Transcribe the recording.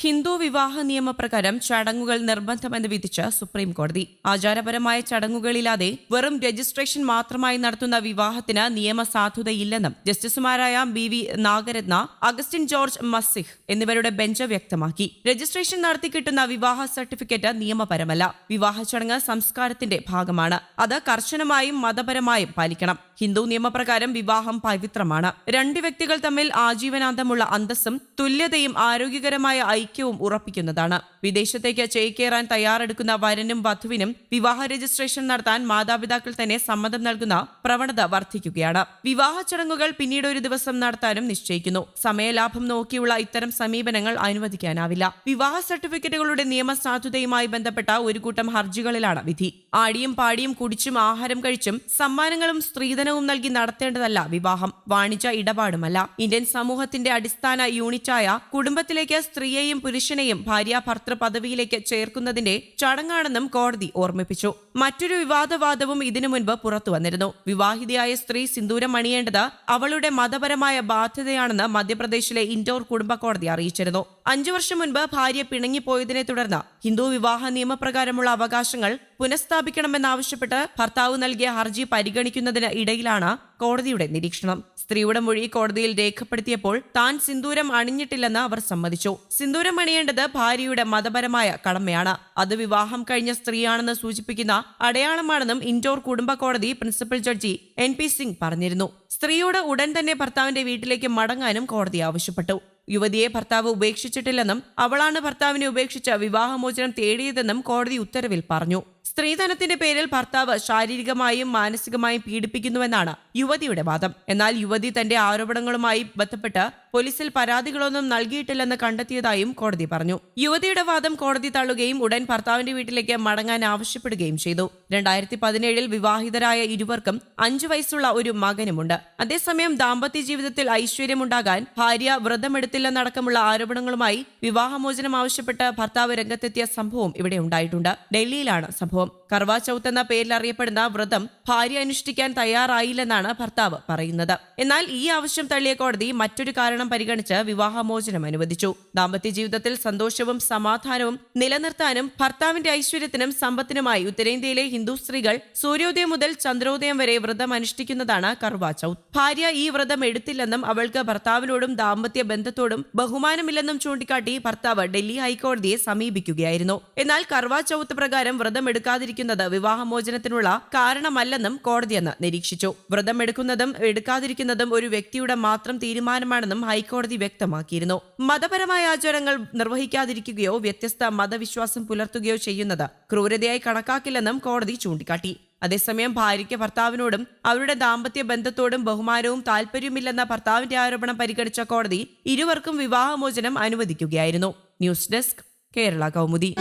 ഹിന്ദു വിവാഹ നിയമപ്രകാരം ചടങ്ങുകൾ നിർബന്ധമെന്ന് വിധിച്ച സുപ്രീം കോടതി ആചാരപരമായ ചടങ്ങുകളില്ലാതെ വെറും രജിസ്ട്രേഷൻ മാത്രമായി നടത്തുന്ന വിവാഹത്തിന് നിയമസാധുതയില്ലെന്നും ജസ്റ്റിസുമാരായ B V Nagarathna Augustine George Masih എന്നിവരുടെ ബെഞ്ച് വ്യക്തമാക്കി. രജിസ്ട്രേഷൻ നടത്തി കിട്ടുന്ന വിവാഹ സർട്ടിഫിക്കറ്റ് നിയമപരമല്ല. വിവാഹ ചടങ്ങ് സംസ്കാരത്തിന്റെ ഭാഗമാണ്. അത് കർശനമായും മതപരമായും പാലിക്കണം. ഹിന്ദു നിയമപ്രകാരം വിവാഹം പവിത്രമാണ്. രണ്ട് വ്യക്തികൾ തമ്മിൽ ആജീവനാന്തമുള്ള അന്തസ്സും തുല്യതയും ആരോഗ്യകരമായ ഐക്യവും ഉറപ്പിക്കുന്നതാണ്. വിദേശത്തേക്ക് ചേക്കേറാൻ തയ്യാറെടുക്കുന്ന വരനും വധുവിനും വിവാഹ രജിസ്ട്രേഷൻ നടത്താൻ മാതാപിതാക്കൾ തന്നെ സമ്മതം നൽകുന്ന പ്രവണത വർദ്ധിക്കുകയാണ്. വിവാഹ ചടങ്ങുകൾ പിന്നീട് ഒരു ദിവസം നടത്താനും നിശ്ചയിക്കുന്നു. സമയലാഭം നോക്കിയുള്ള ഇത്തരം സമീപനങ്ങൾ അനുവദിക്കാനാവില്ല. വിവാഹ സർട്ടിഫിക്കറ്റുകളുടെ നിയമസാധുതയുമായി ബന്ധപ്പെട്ട ഒരു കൂട്ടം ഹർജികളിലാണ് വിധി. ആടിയും പാടിയും കുടിച്ചും ആഹാരം കഴിച്ചും സമ്മാനങ്ങളും സ്ത്രീധനവും നൽകി നടത്തേണ്ടതല്ല വിവാഹം. വാണിജ്യ ഇടപാടുമല്ല. ഇന്ത്യൻ സമൂഹത്തിന്റെ അടിസ്ഥാന യൂണിറ്റായ കുടുംബത്തിലേക്ക് സ്ത്രീയെയും പുരുഷനെയും ഭാര്യ ഭർത്തൃ പദവിയിലേക്ക് ചേർക്കുന്നതിന്റെ ചടങ്ങാണെന്നും കോടതി ഓർമ്മിപ്പിച്ചു. മറ്റൊരു വിവാദവാദവും ഇതിനു മുൻപ് പുറത്തു വന്നിരുന്നു. വിവാഹിതയായ സ്ത്രീ സിന്ദൂരം അണിയേണ്ടത് അവളുടെ മതപരമായ ബാധ്യതയാണെന്ന് മധ്യപ്രദേശിലെ ഇൻഡോർ കുടുംബ കോടതി അറിയിച്ചിരുന്നു. അഞ്ചു വർഷം മുൻപ് ഭാര്യ പിണങ്ങിപ്പോയതിനെ തുടർന്ന് ഹിന്ദു വിവാഹ നിയമപ്രകാരമുള്ള അവകാശങ്ങൾ പുനഃസ്ഥാപിക്കണമെന്നാവശ്യപ്പെട്ട് ഭർത്താവ് നൽകിയ ഹർജി പരിഗണിക്കുന്നതിന് ഇടയിലാണ് കോടതിയുടെ നിരീക്ഷണം. സ്ത്രീയുടെ മൊഴി കോടതിയിൽ രേഖപ്പെടുത്തിയപ്പോൾ താൻ സിന്ദൂരം അണിഞ്ഞിട്ടില്ലെന്ന് അവർ സമ്മതിച്ചു. സിന്ദൂരം അണിയേണ്ടത് ഭാര്യയുടെ മതപരമായ കടമയാണ്. അത് വിവാഹം കഴിഞ്ഞ സ്ത്രീയാണെന്ന് സൂചിപ്പിക്കുന്ന അടയാളമാണെന്നും ഇൻഡോർ കുടുംബ കോടതി principal judge N P Singh പറഞ്ഞിരുന്നു. സ്ത്രീയോട് ഉടൻ തന്നെ ഭർത്താവിന്റെ വീട്ടിലേക്ക് മടങ്ങാനും കോടതി ആവശ്യപ്പെട്ടു. യുവതിയെ ഭർത്താവ് ഉപേക്ഷിച്ചിട്ടില്ലെന്നും അവളാണ് ഭർത്താവിനെ ഉപേക്ഷിച്ച് വിവാഹമോചനം തേടിയതെന്നും കോടതി ഉത്തരവിൽ പറഞ്ഞു സ്ത്രീധനത്തിന്റെ പേരിൽ ഭർത്താവ് ശാരീരികമായും മാനസികമായും പീഡിപ്പിക്കുന്നുവെന്നാണ് യുവതിയുടെ വാദം. എന്നാൽ യുവതി തന്റെ ആരോപണങ്ങളുമായി ബന്ധപ്പെട്ട് പോലീസിൽ പരാതികളൊന്നും നൽകിയിട്ടില്ലെന്ന് കണ്ടെത്തിയതായും കോടതി പറഞ്ഞു. യുവതിയുടെ വാദം കോടതി തള്ളുകയും ഉടൻ ഭർത്താവിന്റെ വീട്ടിലേക്ക് മടങ്ങാൻ ആവശ്യപ്പെടുകയും ചെയ്തു. രണ്ടായിരത്തി പതിനേഴിൽ വിവാഹിതരായ ഇരുവർക്കും അഞ്ചു വയസ്സുള്ള ഒരു മകനുമുണ്ട്. അതേസമയം ദാമ്പത്യ ജീവിതത്തിൽ ഐശ്വര്യമുണ്ടാകാൻ ഭാര്യ വ്രതമെടുത്തില്ലെന്നടക്കമുള്ള ആരോപണങ്ങളുമായി വിവാഹമോചനം ആവശ്യപ്പെട്ട് ഭർത്താവ് രംഗത്തെത്തിയ സംഭവം ഇവിടെ ഉണ്ടായിട്ടുണ്ട്. ഡൽഹിയിലാണ് സംഭവം. കർവാ ചൌത്ത് എന്ന പേരിൽ അറിയപ്പെടുന്ന വ്രതം ഭാര്യ അനുഷ്ഠിക്കാൻ തയ്യാറായില്ലെന്നാണ് ഭർത്താവ് പറയുന്നത്. എന്നാൽ ഈ ആവശ്യം തള്ളിയ കോടതി മറ്റൊരു കാരണം പരിഗണിച്ച് വിവാഹമോചനം അനുവദിച്ചു. ദാമ്പത്യ ജീവിതത്തിൽ സന്തോഷവും സമാധാനവും നിലനിർത്താനും ഭർത്താവിന്റെ ഐശ്വര്യത്തിനും സമ്പത്തിനുമായി ഉത്തരേന്ത്യയിലെ ഹിന്ദു സ്ത്രീകൾ സൂര്യോദയം മുതൽ ചന്ദ്രോദയം വരെ വ്രതം അനുഷ്ഠിക്കുന്നതാണ് കർവാ ചൌത്ത്. ഭാര്യ ഈ വ്രതം എടുത്തില്ലെന്നും അവൾക്ക് ഭർത്താവിനോടും ദാമ്പത്യ ബന്ധത്തോടും ബഹുമാനമില്ലെന്നും ചൂണ്ടിക്കാട്ടി ഭർത്താവ് ഡൽഹി ഹൈക്കോടതിയെ സമീപിക്കുകയായിരുന്നു. എന്നാൽ കർവാ ചൌത്ത് പ്രകാരം വ്രതം എടുക്കാതിരിക്കുന്നത് വിവാഹമോചനത്തിനുള്ള കാരണമല്ലെന്നും കോടതി അന്ന് നിരീക്ഷിച്ചു. വ്രതം എടുക്കുന്നതും എടുക്കാതിരിക്കുന്നതും ഒരു വ്യക്തിയുടെ മാത്രം തീരുമാനമാണെന്നും ഹൈക്കോടതി വ്യക്തമാക്കിയിരുന്നു. മതപരമായ ആചാരങ്ങൾ നിർവഹിക്കാതിരിക്കുകയോ വ്യത്യസ്ത മതവിശ്വാസം പുലർത്തുകയോ ചെയ്യുന്നത് ക്രൂരതയായി കണക്കാക്കില്ലെന്നും കോടതി ചൂണ്ടിക്കാട്ടി. അതേസമയം ഭാര്യയ്ക്ക് ഭർത്താവിനോടും അവരുടെ ദാമ്പത്യ ബന്ധത്തോടും ബഹുമാനവും താല്പര്യമില്ലെന്ന ഭർത്താവിന്റെ ആരോപണം പരിഗണിച്ച കോടതി ഇരുവർക്കും വിവാഹമോചനം അനുവദിക്കുകയായിരുന്നു. News desk Kerala Kaumudi.